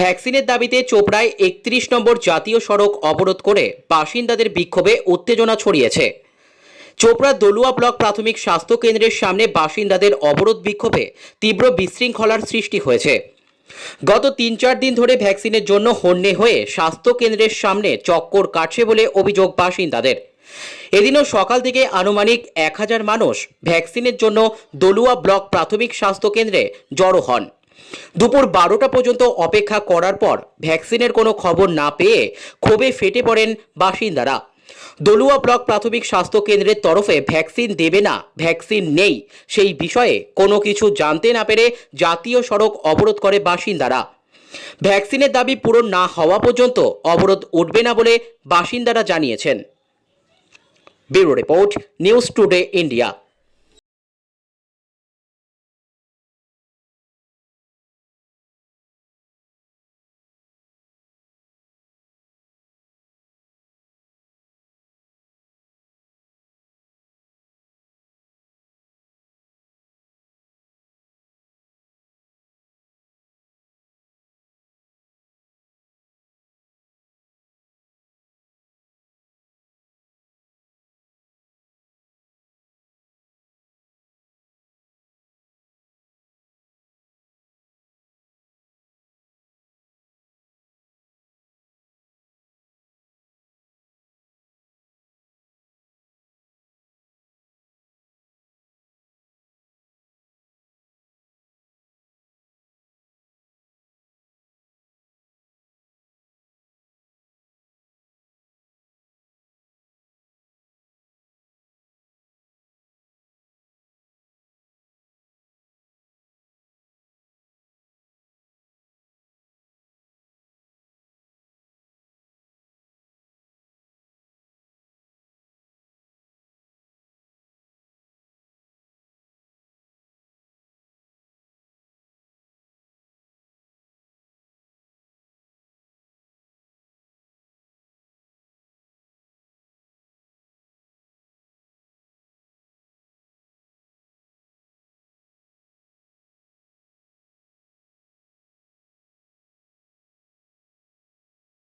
ভ্যাকসিনের দাবিতে চোপড়ায় একত্রিশ নম্বর জাতীয় সড়ক অবরোধ করে বাসিন্দাদের বিক্ষোভে উত্তেজনা ছড়িয়েছে। চোপড়া দলুয়া ব্লক প্রাথমিক স্বাস্থ্য কেন্দ্রের সামনে বাসিন্দাদের অবরোধ বিক্ষোভে তীব্র বিশৃঙ্খলার সৃষ্টি হয়েছে। গত তিন চার দিন ধরে ভ্যাকসিনের জন্য হন্যে হয়ে স্বাস্থ্য কেন্দ্রের সামনে চক্কর কাটছে বলে অভিযোগ বাসিন্দাদের। এদিনও সকাল থেকে আনুমানিক এক হাজার মানুষ ভ্যাকসিনের জন্য দলুয়া ব্লক প্রাথমিক স্বাস্থ্য কেন্দ্রে জড়ো হন। দুপুর বারোটা পর্যন্ত অপেক্ষা করার পর ভ্যাকসিনের কোনো খবর না পেয়ে ক্ষোভে ফেটে পড়েন বাসিন্দারা। দলুয়া ব্লক প্রাথমিক স্বাস্থ্য কেন্দ্রের তরফে ভ্যাকসিন দেবে না, ভ্যাকসিন নেই, সেই বিষয়ে কোনো কিছু জানতে না পেরে জাতীয় সড়ক অবরোধ করে বাসিন্দারা। ভ্যাকসিনের দাবি পূরণ না হওয়া পর্যন্ত অবরোধ উঠবে না বলে বাসিন্দারা জানিয়েছেন। Bureau report, news today, India.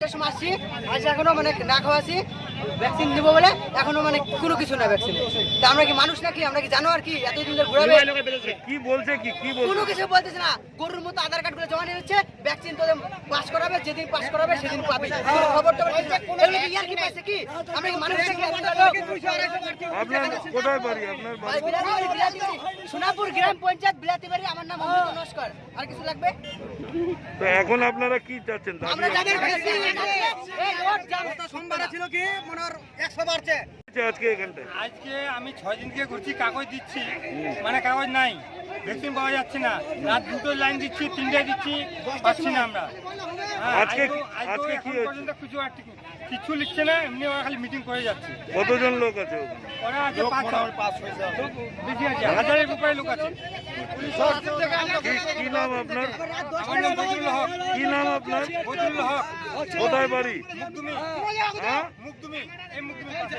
সময় আসছি আজ এখনও মানে না খাওয়া আছি ভ্যাকসিন দিব বলে এখনও মানে কোনো কিছু না ভ্যাকসিন তা আমরা কি মানুষ নাকি আমরা কি জানো আর কি এতদিন ধরে ঘুরাবে কি বলছে কি কি বলছে কোনো কিছু বলতেছে না গরুর মতো আধার কার্ডগুলো জমা নিয়ে নিচ্ছে ভ্যাকসিন তোদের পাস করাবে যেদিন পাস করাবে সেদিন পাবে খবর টবর কিছু না। এগুলো কি ইয়ার কি পাইছে কি আমরা কি মানুষ নাকি আপনার কোথায় বাড়ি আপনার বাড়ি। সোনাপুর গ্রাম পঞ্চায়েত বিলাতি বাড়ি আমার নাম অমৃত নস্কর আর কিছু লাগবে তো এখন আপনারা কি চাচ্ছেন আমরা যাদের ভ্যাকসিন এই রোড জাম সোমবারে ছিল কি একশো বাড়ছে। আজকে আমি ছয় দিনকে ঘুরছি কাগজ দিচ্ছি মানে কাগজ নাই। ভ্যাকসিন পাওয়া যাচ্ছে না। রাত দুটো লাইন দিচ্ছি তিনটায় দিচ্ছি পাচ্ছি না আমরা। হ্যাঁ, আজকে- আজকেও- আজকেও আজকে কি পর্যন্ত কিছু কিছু লিখছে না এমনি ওরা খালি মিটিং করে যাচ্ছে। কতজন লোক আছে ওরা আছে পাঁচ বেশি আছে হাজারের উপরে লোক আছে। কি- নাম আপনার? আমার নাম বজরুল হক। কি নাম আপনার? হক। কোথায় বাড়ি? মুকদুমি হ্যাঁ? মুকদুমি এই মুকদুমি পাশে।